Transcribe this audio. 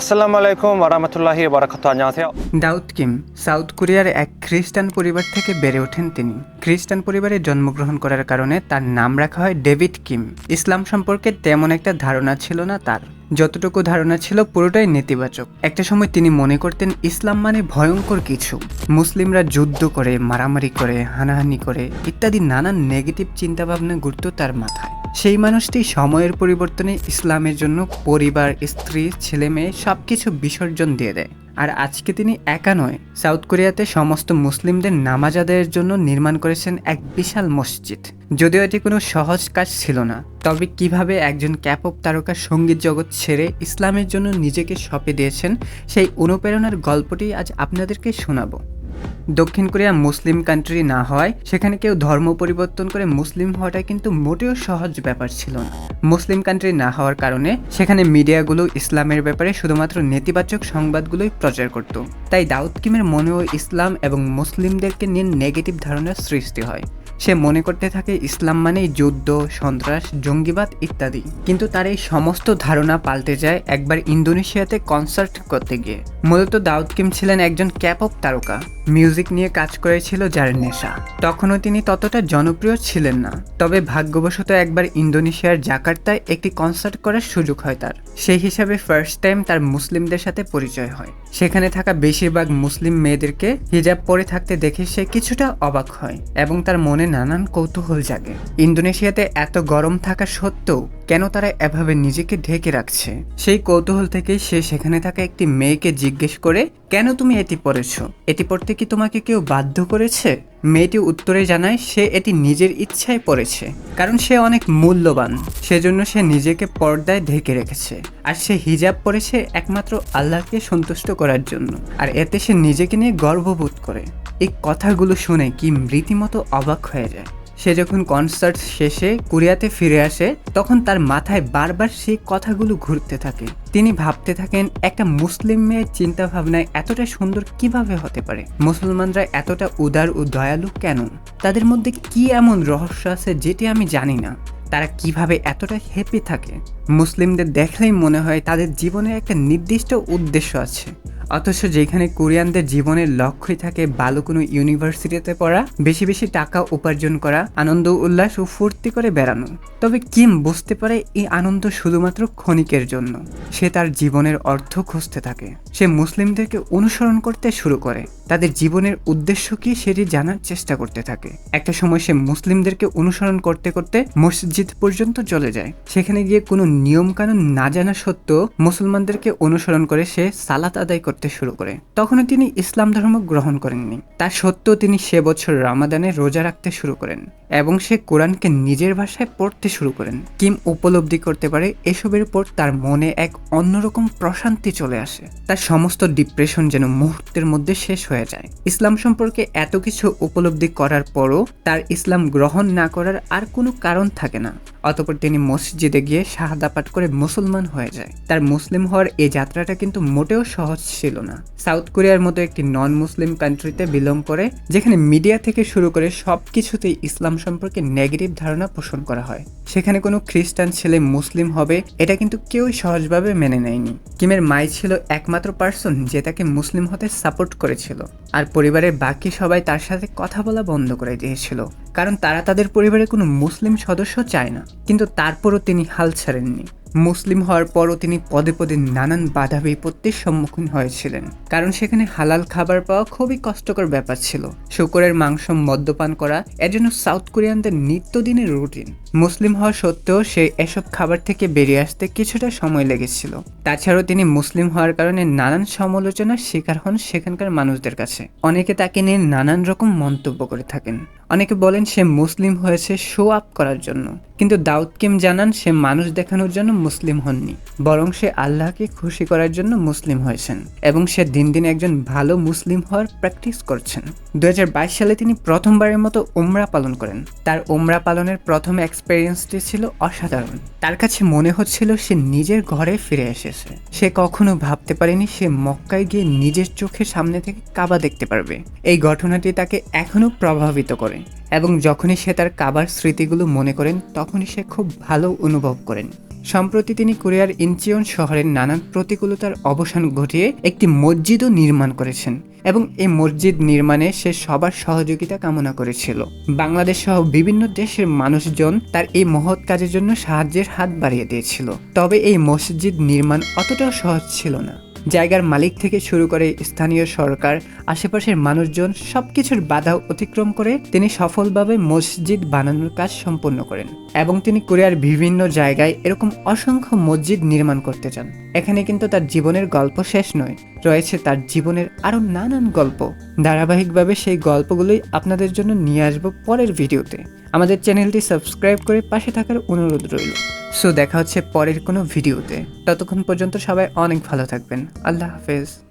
আসসালামু আলাইকুম আরামতুল্লাহি বারাকাতু আনহাসিয়া দাউদ কিম, সাউথ কোরিয়ার এক খ্রিস্টান পরিবার থেকে বেড়ে ওঠেন তিনি। খ্রিস্টান পরিবারে জন্মগ্রহণ করার কারণে তার নাম রাখা হয় ডেভিড কিম। ইসলাম সম্পর্কে তেমন একটা ধারণা ছিল না তার। যতটুকু ধারণা ছিল পুরোটাই নেতিবাচক। একটা সময় তিনি মনে করতেন ইসলাম মানে ভয়ঙ্কর কিছু। মুসলিমরা যুদ্ধ করে, মারামারি করে, হানাহানি করে, ইত্যাদি নানান নেগেটিভ চিন্তাভাবনা গুরুত্ব তার মাথায়। সেই মানুষটি সময়ের পরিবর্তনে ইসলামের জন্য পরিবার, স্ত্রী ছেলে মেয়ে সব কিছু বিসর্জন দিয়ে দেয়। আর আজকে তিনি একা নয়, সাউথ কোরিয়াতে সমস্ত মুসলিমদের নামাজ আদায়ের জন্য নির্মাণ করেছেন এক বিশাল মসজিদ। যদিও এটি কোনো সহজ কাজ ছিল না, তবে কীভাবে একজন ক্যাপক তারকা সংগীত জগৎ ছেড়ে ইসলামের জন্য নিজেকে সঁপে দিয়েছেন সেই অনুপ্রেরণার গল্পটি আজ আপনাদেরকে শোনাবো। দক্ষিণ কোরিয়া মুসলিম কান্ট্রি না হওয়ায় সেখানে কেউ ধর্ম পরিবর্তন করে মুসলিম হওয়াটা কিন্তু মোটেও সহজ ব্যাপার ছিল না। মুসলিম কান্ট্রি না হওয়ার কারণে সেখানে মিডিয়াগুলো ইসলামের ব্যাপারে শুধুমাত্র নেতিবাচক সংবাদগুলোই প্রচার করত। তাই দাউদ কিমের মনেও ইসলাম এবং মুসলিমদেরকে নিয়ে নেগেটিভ ধারণার সৃষ্টি হয়। সে মনে করতে থাকে ইসলাম মানেই যুদ্ধ, সন্ত্রাস, জঙ্গিবাদ ইত্যাদি। কিন্তু তার এই সমস্ত ধারণা পাল্টে যায় একবার ইন্দোনেশিয়াতে কনসার্ট করতে গিয়ে। মূলত দাউদ কিম ছিলেন একজন ক্যাপ অফ তারকা। মিউজিক নিয়ে কাজ করেছিল যার নেশা। তখনও তিনি ততটা জনপ্রিয় ছিলেন না। তবে ভাগ্যবশত একবার ইন্দোনেশিয়ার জাকার্তায় একটি কনসার্ট করার সুযোগ হয় তার। সেই হিসাবে ফার্স্ট টাইম তার মুসলিমদের সাথে পরিচয় হয়। সেখানে থাকা বেশিরভাগ মুসলিম মেয়েদেরকে হিজাব পরে থাকতে দেখে সে কিছুটা অবাক হয় এবং তার মনে নানান কৌতূহল জাগে। ইন্দোনেশিয়াতে এত গরম থাকা সত্ত্বেও কেন তারা এভাবে নিজেকে ঢেকে রাখছে? সেই কৌতূহল থেকেই সে সেখানে থাকা একটি মেয়েকে জিজ্ঞেস করে, কেন তুমি এটি পরেছ? এটি পড়তে কি তোমাকে কেউ বাধ্য করেছে? মেয়েটি উত্তরে জানায়, সে এটি নিজের ইচ্ছায় পড়েছে কারণ সে অনেক মূল্যবান। সেজন্য সে নিজেকে পর্দায় ঢেকে রেখেছে। আর সে হিজাব পরেছে একমাত্র আল্লাহকে সন্তুষ্ট করার জন্য। আর এতে সে নিজেকে নিয়ে গর্ববোধ করে। এই কথাগুলো শুনে কি রীতিমতো অবাক হয়ে যায়। সে যখন কনসার্ট শেষে কোরিয়াতে ফিরে আসে, তখন তার মাথায় বারবার সেই কথাগুলো ঘুরতে থাকে। তিনি ভাবতে থাকেন, একটা মুসলিম মেয়ের চিন্তা ভাবনায় এতটা সুন্দর কীভাবে হতে পারে? মুসলমানরা এতটা উদার ও দয়ালু কেন? তাদের মধ্যে কি এমন রহস্য আছে যেটি আমি জানি না। তারা কীভাবে এতটা হ্যাপি থাকে? মুসলিমদের দেখলেই মনে হয় তাদের জীবনে একটা নির্দিষ্ট উদ্দেশ্য আছে। অথচ যেখানে কোরিয়ানদের জীবনের লক্ষ্যই থাকে ভালো কোনো ইউনিভার্সিটিতে পড়া, বেশি বেশি টাকা উপার্জন করা, আনন্দ, উল্লাস ও ফুর্তি করে বেড়ানো। তবে কিম বুঝতে পারে এই আনন্দ শুধুমাত্র ক্ষণিকের জন্য। সে তার জীবনের অর্থ খুঁজতে থাকে। সে মুসলিমদেরকে অনুসরণ করতে শুরু করে। তাদের জীবনের উদ্দেশ্য কি সেটি জানার চেষ্টা করতে থাকে। একটা সময় সে মুসলিমদেরকে অনুসরণ করতে করতে মসজিদ পর্যন্ত চলে যায়। সেখানে গিয়ে কোনো নিয়মকানুন না জানা সত্ত্বেও মুসলমানদেরকে অনুসরণ করে সে সালাত আদায় করতে শুরু করে। তখনও তিনি ইসলাম ধর্ম গ্রহণ করেননি। তা সত্ত্বেও তিনি সে বছর রামাদানে রোজা রাখতে শুরু করেন। এবং সে কোরআনকে নিজের ভাষায় পড়তে শুরু করেন। কিম উপলব্ধি করতে পারে এসবের পর তার মনে এক অন্যরকম প্রশান্তি চলে আসে। তার সমস্ত ডিপ্রেশন যেন মুহূর্তের মধ্যে শেষ হয়ে যায়। ইসলাম সম্পর্কে এত কিছু উপলব্ধি করার পরও তার ইসলাম গ্রহণ না করার আর কোনো কারণ থাকে না। অতপর তিনি মসজিদে গিয়ে শাহাদা পাঠ করে মুসলমান হয়ে যায়। তার মুসলিম হওয়ার এই যাত্রাটা কিন্তু মোটেও সহজ ছিল না। সাউথ কোরিয়ার মতো একটি নন মুসলিম কান্ট্রিতে বিলং করে, যেখানে মিডিয়া থেকে শুরু করে সব কিছুতেই ইসলাম সম্পর্কে নেগেটিভ ধারণা পোষণ করা হয়। সেখানে কোনো খ্রিস্টান ছেলে মুসলিম হবে, এটা কিন্তু কেউই সহজভাবে মেনে নেয়নি। কিমের মাই ছিল একমাত্র পার্সন যে তাকে মুসলিম হতে সাপোর্ট করেছিল। আর পরিবারের বাকি সবাই তার সাথে কথা বলা বন্ধ করে দিয়েছিল। কারণ তারা তাদের পরিবারে কোনো মুসলিম সদস্য চায় না। কিন্তু তারপরও তিনি হাল ছাড়েননি। মুসলিম হওয়ার পরও তিনি পদে পদে নানান বাধা বিপত্তির সম্মুখীন হয়েছিলেন। কারণ সেখানে হালাল খাবার পাওয়া খুবই কষ্টকর ব্যাপার ছিল। শুকরের মাংস মদ্যপান করা এজন্য জন্য সাউথ কোরিয়ানদের নিত্যদিনের রুটিন। মুসলিম হওয়া সত্ত্বেও সে এসব খাবার থেকে বেরিয়ে আসতে কিছুটা সময় লেগেছিল। তাছাড়াও তিনি মুসলিম হওয়ার কারণে নানান সমালোচনার শিকার হন সেখানকার মানুষদের কাছে। অনেকে তাকে নিয়ে নানান রকম মন্তব্য করে থাকেন। অনেকে বলেন সে মুসলিম হয়েছে শো আপ করার জন্য। কিন্তু দাউদ কিম জানান সে মানুষ দেখানোর জন্য মুসলিম হননি, বরং সে আল্লাহকে খুশি করার জন্য মুসলিম হয়েছেন এবং সে দিন দিন একজন ভালো মুসলিম হওয়ার প্র্যাকটিস করছেন। দু হাজার বাইশ সালে তিনি প্রথমবারের মতো ওমরা পালন করেন। তার ওমরা পালনের প্রথম এক্সপেরিয়েন্সটি ছিল অসাধারণ। তার কাছে মনে হচ্ছিল সে নিজের ঘরে ফিরে এসেছে। সে কখনো ভাবতে পারেনি সে মক্কায় গিয়ে নিজের চোখের সামনে থেকে কাবা দেখতে পারবে। এই ঘটনাটি তাকে এখনও প্রভাবিত করে এবং যখনই সে তার কাবার স্মৃতিগুলো মনে করেন, তখনই সে খুব ভালো অনুভব করেন। সম্প্রতি তিনি কোরিয়ার ইনচিয়ন শহরের নানান প্রতিকূলতার অবসান ঘটিয়ে একটি মসজিদও নির্মাণ করেছেন। এবং এই মসজিদ নির্মাণে সে সবার সহযোগিতা কামনা করেছিল। বাংলাদেশ সহ বিভিন্ন দেশের মানুষজন তার এই মহৎ কাজের জন্য সাহায্যের হাত বাড়িয়ে দিয়েছিল। তবে এই মসজিদ নির্মাণ অতটাও সহজ ছিল না। জায়গার মালিক থেকে শুরু করে স্থানীয় সরকার, আশেপাশের মানুষজন সবকিছুর বাধা অতিক্রম করে তিনি সফলভাবে মসজিদ বানানোর কাজ সম্পন্ন করেন এবং তিনি কোরিয়ার বিভিন্ন জায়গায় এরকম অসংখ্য মসজিদ নির্মাণ করতে চান। এখানে কিন্তু তার জীবনের গল্প শেষ নয়, রয়েছে তার জীবনের আরও নানান গল্প। ধারাবাহিকভাবে সেই গল্পগুলোই আপনাদের জন্য নিয়ে আসব পরের ভিডিওতে। আমাদের চ্যানেলটি সাবস্ক্রাইব করে পাশে থাকার অনুরোধ রইল। সো দেখা হচ্ছে পরের কোনো ভিডিওতে। ততক্ষণ পর্যন্ত সবাই অনেক ভালো থাকবেন। আল্লাহ হাফেজ।